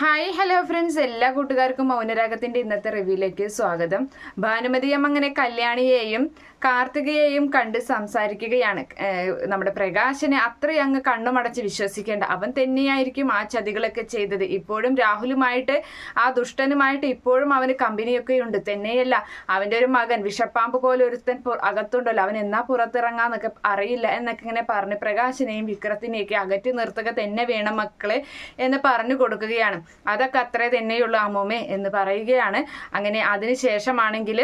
Hi hello friends എല്ലാ കൂട്ടുകാർക്കും മൗനരാഗത്തിന്റെ ഇന്നത്തെ റിവ്യൂയിലേക്ക് സ്വാഗതം. ഭാനുമതി അമ്മ അങ്ങനെ കല്യാണിയെയും കാർത്തികയെയും കണ്ട് സംസാരിക്കുകയാണ്. നമ്മുടെ പ്രകാശനെ അത്രയും അങ്ങ് കണ്ണുമടച്ച് വിശ്വസിക്കേണ്ട. അവൻ തന്നെയായിരിക്കും ആ ചതികളൊക്കെ ചെയ്തത്. ഇപ്പോഴും രാഹുലുമായിട്ട് ആ ദുഷ്ടനുമായിട്ട് ഇപ്പോഴും അവന് കമ്പനിയൊക്കെ ഉണ്ട് തന്നെയല്ല അവന്റെ ഒരു മകൻ വിഷപ്പാമ്പ് പോലെ ഒരുത്തൻ അകത്തുണ്ടല്ലോ. അവൻ എന്നാ പുറത്തിറങ്ങാന്നൊക്കെ അറിയില്ല എന്നൊക്കെ ഇങ്ങനെ പറഞ്ഞ് പ്രകാശിനെയും വിക്രത്തിനെയൊക്കെ അകറ്റി നിർത്തുക തന്നെ വേണം മക്കളെ എന്ന് പറഞ്ഞു കൊടുക്കുകയാണ്. അതൊക്കെ അത്രേ തന്നെയുള്ളൂ അമ്മൂമ്മേ എന്ന് പറയുകയാണ്. അങ്ങനെ അതിന് ശേഷമാണെങ്കിൽ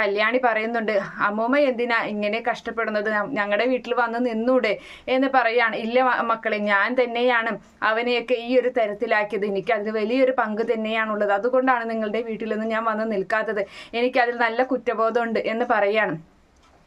കല്യാണി പറയുന്നുണ്ട് അമ്മൂമ്മ എന്തിനാ ഇങ്ങനെ കഷ്ടപ്പെടുന്നത്? ഞങ്ങളുടെ വീട്ടിൽ വന്ന് നിന്നൂടെ? എന്ന് പറയാണ്. ഇല്ല മക്കളെ ഞാൻ തന്നെയാണ് അവനെയൊക്കെ ഈ ഒരു തരത്തിലാക്കിയത്. എനിക്ക് അതിന് വലിയൊരു പങ്ക് തന്നെയാണുള്ളത്. അതുകൊണ്ടാണ് നിങ്ങളുടെ വീട്ടിൽ നിന്ന് ഞാൻ വന്ന് നിൽക്കാത്തത്. എനിക്കതിൽ നല്ല കുറ്റബോധമുണ്ട് എന്ന് പറയാണ്.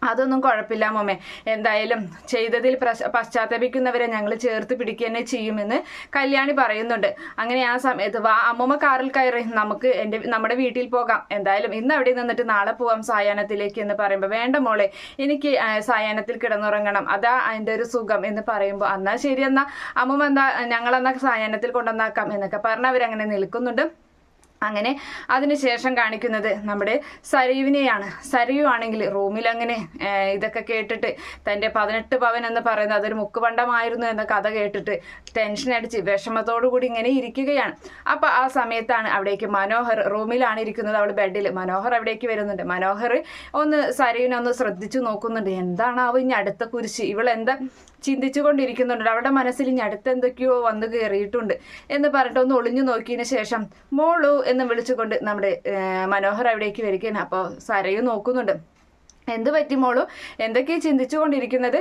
അതൊന്നും കുഴപ്പമില്ല മോമേ. എന്തായാലും ചെയ്തതിൽ പശ്ചാത്തപിക്കുന്നവരെ ഞങ്ങൾ ചേർത്ത് പിടിക്കുക തന്നെ ചെയ്യുമെന്ന് കല്യാണി പറയുന്നുണ്ട്. അങ്ങനെ ആ സമയത്ത് വാ അമ്മമ്മ കാറിൽ കയറി നമുക്ക് എന്റെ നമ്മുടെ വീട്ടിൽ പോകാം. എന്തായാലും ഇന്ന് അവിടെ നിന്നിട്ട് നാളെ പോവാം സായാഹ്നത്തിലേക്ക് എന്ന് പറയുമ്പോൾ വേണ്ട മോളെ എനിക്ക് സായാഹ്നത്തിൽ കിടന്നുറങ്ങണം. അതാ അതിന്റെ ഒരു സുഖം എന്ന് പറയുമ്പോൾ എന്നാൽ ശരി എന്നാൽ അമ്മമ്മ എന്താ ഞങ്ങളെന്നാ സായാഹ്നത്തിൽ കൊണ്ടുവന്നാക്കാം എന്നൊക്കെ പറഞ്ഞ് അവരങ്ങനെ നിൽക്കുന്നുണ്ട്. അങ്ങനെ അതിനുശേഷം കാണിക്കുന്നത് നമ്മുടെ സരീവിനെയാണ്. സരീവ് ആണെങ്കിൽ റൂമിൽ അങ്ങനെ ഇതൊക്കെ കേട്ടിട്ട് തന്റെ പതിനെട്ട് പവൻ എന്ന് പറയുന്നത് അതൊരു മുക്കുപണ്ടമായിരുന്നു എന്ന കഥ കേട്ടിട്ട് ടെൻഷൻ അടിച്ച് വിഷമത്തോടു കൂടി ഇങ്ങനെ ഇരിക്കുകയാണ്. അപ്പോൾ ആ സമയത്താണ് അവിടേക്ക് മനോഹർ റൂമിലാണ് ഇരിക്കുന്നത്. അവൾ ബെഡിൽ മനോഹർ അവിടേക്ക് വരുന്നുണ്ട്. മനോഹർ ഒന്ന് സരീവിനെ ഒന്ന് ശ്രദ്ധിച്ചു നോക്കുന്നുണ്ട്. എന്താണ് അവ ഇനി അടുത്ത കുരിശ്? ഇവൾ എന്താ ചിന്തിച്ചു കൊണ്ടിരിക്കുന്നുണ്ട് അവളുടെ മനസ്സിൽ ഇനി അടുത്ത് എന്തൊക്കെയോ വന്നു കയറിയിട്ടുണ്ട് എന്ന് പറഞ്ഞിട്ട് ഒന്ന് ഒളിഞ്ഞു നോക്കിയതിന് ശേഷം മോളു എന്ന് വിളിച്ചുകൊണ്ട് നമ്മുടെ മനോഹർ അവിടേക്ക് വരികയാണ്. അപ്പോൾ സരയു നോക്കുന്നുണ്ട്. എന്ത് പറ്റി മോളു? എന്തൊക്കെ ചിന്തിച്ചു കൊണ്ടിരിക്കുന്നത്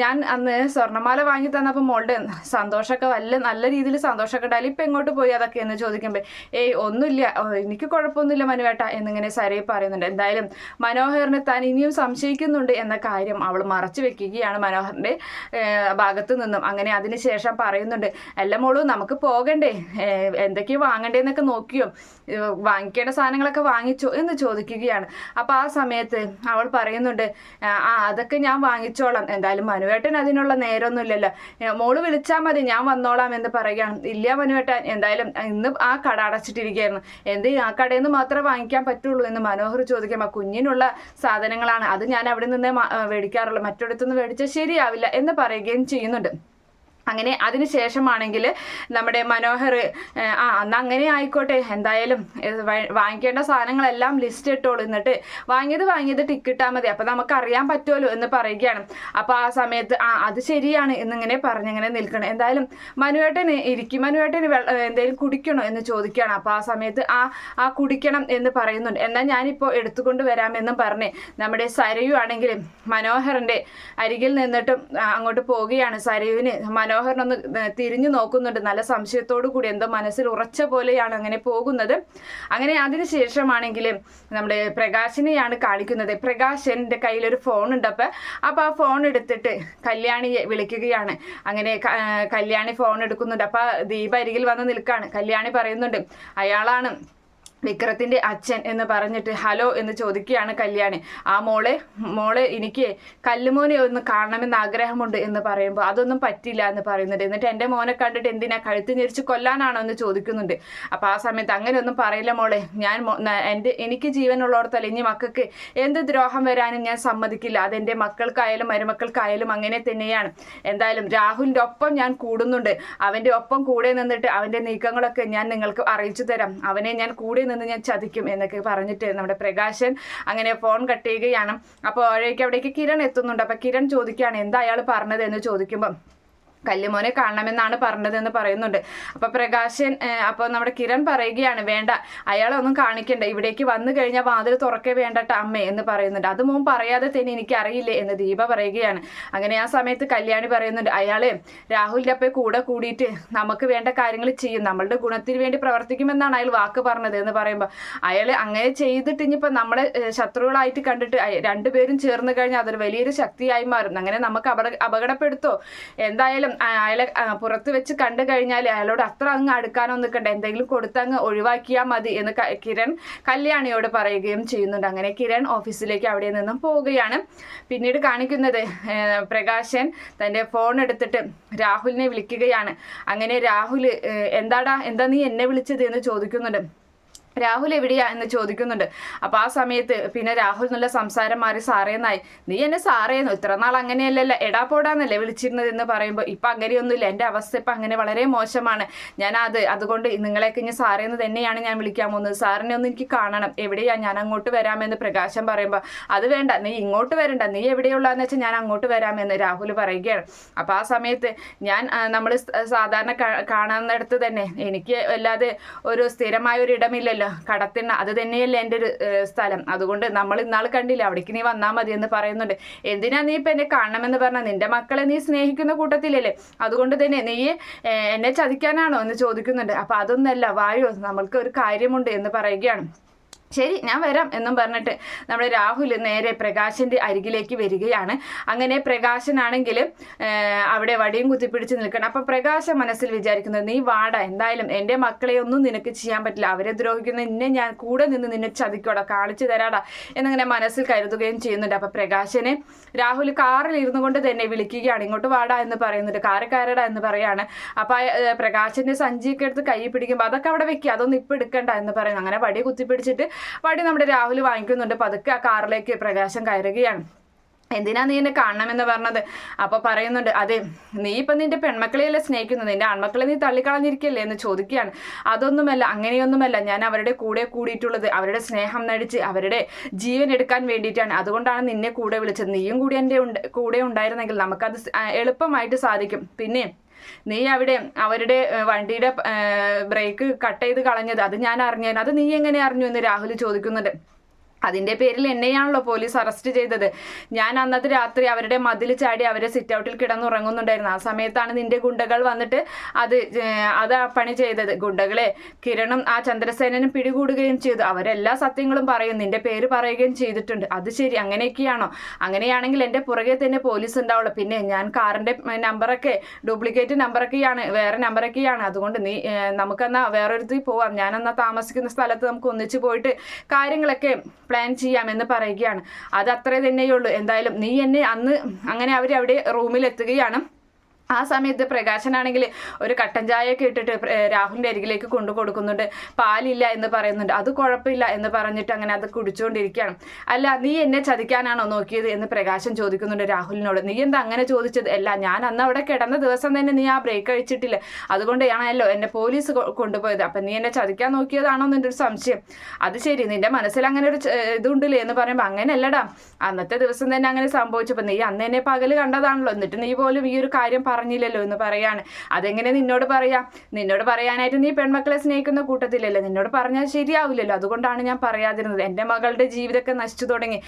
ഞാൻ അന്ന് സ്വർണമാല വാങ്ങി തന്നപ്പോൾ മോളുടെ സന്തോഷമൊക്കെ വല്ല നല്ല രീതിയിൽ സന്തോഷമൊക്കെ ഉണ്ടായാലും ഇപ്പം എങ്ങോട്ട് പോയി അതൊക്കെ എന്ന് ചോദിക്കുമ്പോൾ ഏയ് ഒന്നുമില്ല. എനിക്ക് കുഴപ്പമൊന്നുമില്ല മനുവേട്ട എന്നിങ്ങനെ സരയെ പറയുന്നുണ്ട്. എന്തായാലും മനോഹറിനെ താൻ ഇനിയും സംശയിക്കുന്നുണ്ട് എന്ന കാര്യം അവൾ മറച്ചു വെക്കുകയാണ് മനോഹറിന്റെ ഭാഗത്തു നിന്നും. അങ്ങനെ അതിനുശേഷം പറയുന്നുണ്ട് അല്ല മോളു നമുക്ക് പോകണ്ടേ. എന്തൊക്കെയോ വാങ്ങണ്ടേന്നൊക്കെ നോക്കിയോ. വാങ്ങിക്കേണ്ട സാധനങ്ങളൊക്കെ വാങ്ങിച്ചോ എന്ന് ചോദിക്കുകയാണ്. അപ്പോൾ ആ സമയത്ത് അവൾ പറയുന്നുണ്ട് ആ അതൊക്കെ ഞാൻ വാങ്ങിച്ചോളാം. എന്തായാലും മനുവേട്ടൻ അതിനുള്ള നേരമൊന്നുമില്ലല്ലോ മോൾ വിളിച്ചാൽ മതി ഞാൻ വന്നോളാം എന്ന് പറയുകയാണ്. ഇല്ല മനുവേട്ടൻ എന്തായാലും ഇന്ന് ആ കട അടച്ചിട്ടിരിക്കുകയായിരുന്നു. എന്ത് ആ കടയിൽ നിന്ന് മാത്രമേ വാങ്ങിക്കാൻ പറ്റുള്ളൂ എന്ന് മനോഹർ ചോദിക്കാം കുഞ്ഞിനുള്ള സാധനങ്ങളാണ്. അത് ഞാൻ അവിടെ നിന്നേ മേടിക്കാറുള്ളൂ. മറ്റൊരിടത്തുനിന്ന് മേടിച്ചാൽ ശരിയാവില്ല എന്ന് പറയുകയും ചെയ്യുന്നുണ്ട്. അങ്ങനെ അതിന് ശേഷമാണെങ്കിൽ നമ്മുടെ മനോഹർ ആ അന്ന് അങ്ങനെ ആയിക്കോട്ടെ. എന്തായാലും വാങ്ങിക്കേണ്ട സാധനങ്ങളെല്ലാം ലിസ്റ്റ് ഇട്ടോളൂ. എന്നിട്ട് വാങ്ങിയത് വാങ്ങിയത് ടിക്കിട്ടാൽ മതി. അപ്പം നമുക്ക് അറിയാൻ പറ്റുമല്ലോ എന്ന് പറയുകയാണ്. അപ്പോൾ ആ സമയത്ത് ആ അത് ശരിയാണ് എന്നിങ്ങനെ പറഞ്ഞിങ്ങനെ നിൽക്കണം. എന്തായാലും മനുവേട്ടന് ഇരിക്കും മനുവേട്ടന് എന്തെങ്കിലും കുടിക്കണോ എന്ന് ചോദിക്കുകയാണ്. അപ്പോൾ ആ സമയത്ത് ആ ആ കുടിക്കണം എന്ന് പറയുന്നുണ്ട്. എന്നാൽ ഞാനിപ്പോൾ എടുത്തുകൊണ്ട് വരാമെന്നും പറഞ്ഞ് നമ്മുടെ സരയു ആണെങ്കിൽ മനോഹറിന്റെ അരികിൽ നിന്നിട്ടും അങ്ങോട്ട് പോവുകയാണ്. സരയുവിന് മനോഹരനൊന്ന് ഒന്ന് തിരിഞ്ഞു നോക്കുന്നുണ്ട്. നല്ല സംശയത്തോടു കൂടി എന്തോ മനസ്സിൽ ഉറച്ച പോലെയാണ് അങ്ങനെ പോകുന്നത്. അങ്ങനെ അതിനുശേഷമാണെങ്കിൽ നമ്മുടെ പ്രകാശിനെയാണ് കാണിക്കുന്നത്. പ്രകാശന്റെ കയ്യിലൊരു ഫോൺ അപ്പം അപ്പോൾ ആ ഫോൺ എടുത്തിട്ട് കല്യാണിയെ വിളിക്കുകയാണ്. അങ്ങനെ കല്യാണി ഫോൺ എടുക്കുന്നുണ്ട്. അപ്പോൾ ദീപ അരികിൽ വന്ന് നിൽക്കുകയാണ് കല്യാണി പറയുന്നുണ്ട് അയാളാണ് വിക്രത്തിന്റെ അച്ഛൻ എന്ന് പറഞ്ഞിട്ട് ഹലോ എന്ന് ചോദിക്കുകയാണ് കല്യാണി. ആ മോളെ മോളെ എനിക്ക് കല്ലുമോനെ ഒന്ന് കാണണമെന്ന് ആഗ്രഹമുണ്ട് എന്ന് പറയുമ്പോൾ അതൊന്നും പറ്റില്ല എന്ന് പറയുന്നുണ്ട്. എന്നിട്ട് എന്റെ മോനെ കണ്ടിട്ട് എന്തിനാ കഴുത്ത് ഞെരിച്ച് കൊല്ലാനാണോ എന്ന് ചോദിക്കുന്നുണ്ട്. അപ്പം ആ സമയത്ത് അങ്ങനെയൊന്നും പറയില്ല മോളെ. ഞാൻ എന്റെ എനിക്ക് ജീവനുള്ളവർത്തല്ല ഇനി മക്കൾക്ക് എന്ത് ദ്രോഹം വരാനും ഞാൻ സമ്മതിക്കില്ല. അതെന്റെ മക്കൾക്കായാലും മരുമക്കൾക്കായാലും അങ്ങനെ തന്നെയാണ്. എന്തായാലും രാഹുലിന്റെ ഒപ്പം ഞാൻ കൂടുന്നുണ്ട്. അവന്റെ ഒപ്പം കൂടെ നിന്നിട്ട് അവന്റെ നീക്കങ്ങളൊക്കെ ഞാൻ നിങ്ങൾക്ക് അറിയിച്ചു തരാം. അവനെ ഞാൻ കൂടെ നിന്ന് ഞാൻ ചതിക്കും എന്നൊക്കെ പറഞ്ഞിട്ട് നമ്മുടെ പ്രകാശൻ അങ്ങനെ ഫോൺ കട്ട് ചെയ്യുകയാണ്. അപ്പോൾ അവിടേക്ക് അവിടേക്ക് കിരൺ എത്തുന്നുണ്ട്. അപ്പോൾ കിരൺ ചോദിക്കുകയാണ് എന്താ അയാൾ പറഞ്ഞത്? എന്ന് ചോദിക്കുമ്പം കല്ലുമോനെ കാണണമെന്നാണ് പറഞ്ഞതെന്ന് പറയുന്നുണ്ട്. അപ്പൊ പ്രകാശൻ അപ്പോൾ നമ്മുടെ കിരൺ പറയുകയാണ് വേണ്ട അയാളെ ഒന്നും കാണിക്കണ്ട. ഇവിടേക്ക് വന്നു കഴിഞ്ഞാൽ വാതിൽ തുറക്കേ വേണ്ടട്ട അമ്മ എന്ന് പറയുന്നുണ്ട്. അത് മോൻ പറയാതെ തന്നെ എനിക്ക് അറിയില്ലേ എന്ന് ദീപ പറയുകയാണ്. അങ്ങനെ ആ സമയത്ത് കല്യാണി പറയുന്നുണ്ട് അയാളെ രാഹുലിന്റെ അപ്പേ കൂടെ കൂടിയിട്ട് നമുക്ക് വേണ്ട കാര്യങ്ങൾ ചെയ്യും. നമ്മളുടെ ഗുണത്തിന് വേണ്ടി പ്രവർത്തിക്കുമെന്നാണ് അയാൾ വാക്ക് പറഞ്ഞത് എന്ന് പറയുമ്പോൾ അയാൾ അങ്ങനെ ചെയ്തിട്ട് ഇനിയിപ്പോൾ നമ്മളെ ശത്രുക്കളായിട്ട് കണ്ടിട്ട് രണ്ടുപേരും ചേർന്ന് കഴിഞ്ഞാൽ അതൊരു വലിയൊരു ശക്തിയായി മാറും. അങ്ങനെ നമുക്ക് അപകട അപകടപ്പെടുത്തോ. എന്തായാലും അയാളെ പുറത്ത് വെച്ച് കണ്ടു കഴിഞ്ഞാൽ അയാളോട് അത്ര അങ്ങ് അടുക്കാനോ നിൽക്കണ്ട എന്തെങ്കിലും കൊടുത്തങ്ങ് ഒഴിവാക്കിയാൽ മതി എന്ന് കിരൺ കല്യാണിയോട് പറയുകയും ചെയ്യുന്നുണ്ട്. അങ്ങനെ കിരൺ ഓഫീസിലേക്ക് അവിടെ നിന്നും പോവുകയാണ്. പിന്നീട് കാണിക്കുന്നത് പ്രകാശൻ തന്റെ ഫോൺ എടുത്തിട്ട് രാഹുലിനെ വിളിക്കുകയാണ്. അങ്ങനെ രാഹുൽ എന്താടാ എന്താ നീ എന്നെ വിളിച്ചത് എന്ന് ചോദിക്കുന്നുണ്ട്. രാഹുൽ എവിടെയാ എന്ന് ചോദിക്കുന്നുണ്ട്. അപ്പൊ ആ സമയത്ത് പിന്നെ രാഹുൽ നല്ല സംസാരം മാറി സാറേന്നായി നീ എന്നെ സാറേന്നു ഇത്ര നാൾ അങ്ങനെയല്ലല്ല. എടാ പോടാന്നല്ലേ വിളിച്ചിരുന്നത് എന്ന് പറയുമ്പോൾ ഇപ്പൊ അങ്ങനെയൊന്നുമില്ല. എന്റെ അവസ്ഥ ഇപ്പൊ അങ്ങനെ വളരെ മോശമാണ്. ഞാൻ അത് അതുകൊണ്ട് നിങ്ങളെയൊക്കെ ഇനി സാറേന്ന് തന്നെയാണ് ഞാൻ വിളിക്കാൻ പോകുന്നത്. സാറിനെ ഒന്ന് എനിക്ക് കാണണം. എവിടെയാ ഞാൻ അങ്ങോട്ട് വരാമെന്ന് പ്രകാശം പറയുമ്പോൾ അത് വേണ്ട. നീ ഇങ്ങോട്ട് വരണ്ട. നീ എവിടെയുള്ളതെന്ന് വെച്ചാൽ ഞാൻ അങ്ങോട്ട് വരാമെന്ന് രാഹുൽ പറയുകയാണ്. അപ്പൊ ആ സമയത്ത് ഞാൻ നമ്മൾ സാധാരണ കാണുന്നിടത്ത് തന്നെ എനിക്ക് അല്ലാതെ ഒരു സ്ഥിരമായ ഒരു ഇടമില്ലല്ലോ. കടത്തിണ്ണ. അത് തന്നെയല്ലേ എന്റെ ഒരു സ്ഥലം. അതുകൊണ്ട് നമ്മൾ ഇന്നാൾ കണ്ടില്ല അവിടേക്ക് നീ വന്നാൽ മതി എന്ന് പറയുന്നുണ്ട്. എന്തിനാ നീ ഇപ്പം എന്നെ കാണണമെന്ന് പറഞ്ഞാൽ നിന്റെ മക്കളെ നീ സ്നേഹിക്കുന്ന കൂട്ടത്തിലല്ലേ? അതുകൊണ്ട് തന്നെ നീ എന്നെ ചതിക്കാനാണോ എന്ന് ചോദിക്കുന്നുണ്ട്. അപ്പം അതൊന്നല്ല വായു നമ്മൾക്ക് ഒരു കാര്യമുണ്ട് എന്ന് പറയുകയാണ്. ശരി ഞാൻ വരാം എന്നും പറഞ്ഞിട്ട് നമ്മൾ രാഹുൽ നേരെ പ്രകാശിന്റെ അരികിലേക്ക് വരികയാണ്. അങ്ങനെ പ്രകാശനാണെങ്കിൽ അവിടെ വടിയും കുത്തിപ്പിടിച്ച് നിൽക്കണം അപ്പൊ പ്രകാശ മനസ്സിൽ വിചാരിക്കുന്നത് നീ വാട എന്തായാലും എന്റെ മക്കളെ ഒന്നും നിനക്ക് ചെയ്യാൻ പറ്റില്ല. അവരെ ദ്രോഹിക്കുന്ന നിന്നെ ഞാൻ കൂടെ നിന്ന് നിന്നെ ചതിക്കോടാ കാണിച്ചു തരാടാ എന്നിങ്ങനെ മനസ്സിൽ കരുതുകയും ചെയ്യുന്നുണ്ട്. അപ്പൊ പ്രകാശനെ രാഹുൽ കാറിൽ ഇരുന്നു കൊണ്ട് തന്നെ വിളിക്കുകയാണ്. ഇങ്ങോട്ട് വാടാ എന്ന് പറയുന്നുണ്ട്. കാറ് എന്ന് പറയാണ്. അപ്പൊ പ്രകാശന്റെ സഞ്ചിയൊക്കെ എടുത്ത് കൈ പിടിക്കുമ്പോൾ അതൊക്കെ അവിടെ വെക്കുക അതൊന്നും ഇപ്പൊ എടുക്കണ്ട എന്ന് പറയുന്നു. അങ്ങനെ വടി കുത്തിപ്പിടിച്ചിട്ട് വടി നമ്മുടെ രാഹുൽ വാങ്ങിക്കുന്നുണ്ട്. പതുക്കെ ആ കാറിലേക്ക് പ്രകാശം കയറുകയാണ്. എന്തിനാ നീ എന്നെ കാണണമെന്ന് പറഞ്ഞത്? അപ്പൊ പറയുന്നുണ്ട് അതെ നീ ഇപ്പൊ നിന്റെ പെൺമക്കളെയല്ലേ സ്നേഹിക്കുന്നത്? നിന്റെ ആൺമക്കളെ നീ തള്ളിക്കളഞ്ഞിരിക്കല്ലേ? എന്ന് ചോദിക്കുകയാണ്. അതൊന്നുമല്ല അങ്ങനെയൊന്നുമല്ല. ഞാൻ അവരുടെ കൂടെ കൂടിയിട്ടുള്ളത് അവരുടെ സ്നേഹം നടിച്ച് അവരുടെ ജീവൻ എടുക്കാൻ വേണ്ടിയിട്ടാണ്. അതുകൊണ്ടാണ് നിന്നെ കൂടെ വിളിച്ചത്. നീയും കൂടി എന്റെ കൂടെ ഉണ്ടായിരുന്നെങ്കിൽ നമുക്കത് എളുപ്പമായിട്ട് സാധിക്കും. പിന്നെ നീ അവിടെ അവരുടെ വണ്ടിയുടെ ബ്രേക്ക് കട്ട് ചെയ്ത് കളഞ്ഞത് അത് ഞാൻ അറിഞ്ഞു അത് നീ എങ്ങനെ അറിഞ്ഞു എന്ന് രാഹുൽ ചോദിക്കുന്നുണ്ട്. അതിന്റെ പേരിൽ എന്നെയാണല്ലോ പോലീസ് അറസ്റ്റ് ചെയ്തത്. ഞാൻ അന്നത്തെ രാത്രി അവരുടെ മതിൽ ചാടി അവരെ സിറ്റ് ഔട്ടിൽ കിടന്നുറങ്ങുന്നുണ്ടായിരുന്നു. ആ സമയത്താണ് നിന്റെ ഗുണ്ടകൾ വന്നിട്ട് അത് അത് പണി ചെയ്തത്. ഗുണ്ടകളെ കിരണും ആ ചന്ദ്രസേനനും പിടികൂടുകയും ചെയ്തു. അവരെല്ലാ സത്യങ്ങളും പറയും. നിന്റെ പേര് പറയുകയും ചെയ്തിട്ടുണ്ട്. അത് ശരി അങ്ങനെയൊക്കെയാണോ? അങ്ങനെയാണെങ്കിൽ എന്റെ പുറകെ തന്നെ പോലീസ് ഉണ്ടാവുള്ളൂ. പിന്നെ ഞാൻ കാറിന്റെ നമ്പറൊക്കെ ഡ്യൂപ്ലിക്കേറ്റ് നമ്പറൊക്കെയാണ് വേറെ നമ്പറൊക്കെയാണ്. അതുകൊണ്ട് നീ നമുക്കെന്നാ വേറൊരുത്തിൽ പോവാം. ഞാനെന്നാ താമസിക്കുന്ന സ്ഥലത്ത് നമുക്ക് ഒന്നിച്ച് പോയിട്ട് കാര്യങ്ങളൊക്കെ പ്ലാൻ ചെയ്യാം എന്ന് പറയുകയാണ്. അത് അത്രേ തന്നെയുള്ളൂ. എന്തായാലും നീ എന്നെ അന്ന് അങ്ങനെ അവർ അവിടെ റൂമിൽ എത്തുകയാണ്. ആ സമയത്ത് പ്രകാശനാണെങ്കിൽ ഒരു കട്ടൻ ചായയൊക്കെ ഇട്ടിട്ട് രാഹുലിന്റെ അരികിലേക്ക് കൊണ്ടു കൊടുക്കുന്നുണ്ട്. പാലില്ല എന്ന് പറയുന്നുണ്ട്. അത് കുഴപ്പമില്ല എന്ന് പറഞ്ഞിട്ട് അങ്ങനെ അത് കുടിച്ചുകൊണ്ടിരിക്കുകയാണ്. അല്ല നീ എന്നെ ചതിക്കാനാണോ നോക്കിയത് എന്ന് പ്രകാശൻ ചോദിക്കുന്നുണ്ട് രാഹുലിനോട്. നീ എന്താ അങ്ങനെ ചോദിച്ചത്? അല്ല ഞാൻ അന്ന് അവിടെ കിടന്ന ദിവസം തന്നെ നീ ആ ബ്രേക്ക് കഴിച്ചിട്ടില്ല. അതുകൊണ്ടാണല്ലോ എന്നെ പോലീസ് കൊണ്ടുപോയത്. അപ്പം നീ എന്നെ ചതിക്കാൻ നോക്കിയതാണോ എന്നൊരു സംശയം. അത് ശരി നിന്റെ മനസ്സിൽ അങ്ങനെ ഒരു ഇതുണ്ടല്ലേ എന്ന് പറയുമ്പോൾ അങ്ങനെയല്ലടാ. അന്നത്തെ ദിവസം തന്നെ അങ്ങനെ സംഭവിച്ചപ്പോൾ നീ അന്ന് എന്നെ പകൽ കണ്ടതാണല്ലോ. എന്നിട്ട് നീ പോലും ഈ ഒരു കാര്യം പറഞ്ഞില്ലല്ലോ എന്ന് പറയാണ്. അതെങ്ങനെ നിന്നോട് പറയാം? നിന്നോട് പറയാനായിട്ട് നീ പെൺമക്കളെ സ്നേഹിക്കുന്ന കൂട്ടത്തിലല്ലേ? നിന്നോട് പറഞ്ഞാൽ ശരിയാവില്ലല്ലോ. അതുകൊണ്ടാണ് ഞാൻ പറയാതിരുന്നത്. എന്റെ മകളുടെ ജീവിതമൊക്കെ നശിച്ചു തുടങ്ങി.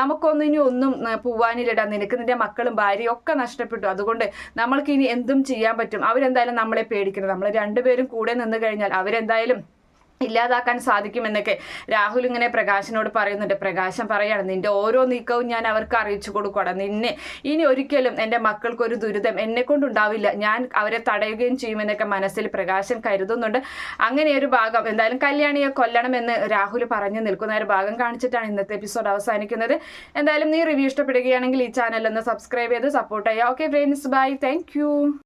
നമുക്കൊന്നും ഇനി ഒന്നും പോവാനില്ലടാ. നിനക്ക് നിന്റെ മക്കളും ഭാര്യയും ഒക്കെ നഷ്ടപ്പെട്ടു. അതുകൊണ്ട് നമ്മൾക്ക് ഇനി എന്തും ചെയ്യാൻ പറ്റും. അവരെന്തായാലും നമ്മളെ പേടിക്കണം നമ്മൾ രണ്ടുപേരും കൂടെ നിന്ന് കഴിഞ്ഞാൽ അവരെന്തായാലും ഇല്ലാതാക്കാൻ സാധിക്കുമെന്നൊക്കെ രാഹുൽ ഇങ്ങനെ പ്രകാശനോട് പറയുന്നുണ്ട്. പ്രകാശം പറയാണ് നിന്റെ ഓരോ നീക്കവും ഞാൻ അവർക്ക് അറിയിച്ചു കൊടുക്കണം നിന്നെ ഇനി ഒരിക്കലും എന്റെ മക്കൾക്ക് ഒരു ദുരിതം എന്നെ കൊണ്ടുണ്ടാവില്ല ഞാൻ അവരെ തടയുകയും ചെയ്യുമെന്നൊക്കെ മനസ്സിൽ പ്രകാശൻ കരുതുന്നുണ്ട്. അങ്ങനെ ഒരു ഭാഗം എന്തായാലും കല്യാണിയെ കൊല്ലണമെന്ന് രാഹുൽ പറഞ്ഞു നിൽക്കുന്ന ഒരു ഭാഗം കാണിച്ചിട്ടാണ് ഇന്നത്തെ എപ്പിസോഡ് അവസാനിക്കുന്നത്. എന്തായാലും നീ റിവ്യൂ ഇഷ്ടപ്പെടുകയാണെങ്കിൽ ഈ ചാനൽ ഒന്ന് സബ്സ്ക്രൈബ് ചെയ്ത് സപ്പോർട്ട് ചെയ്യുക. Okay friends bye thank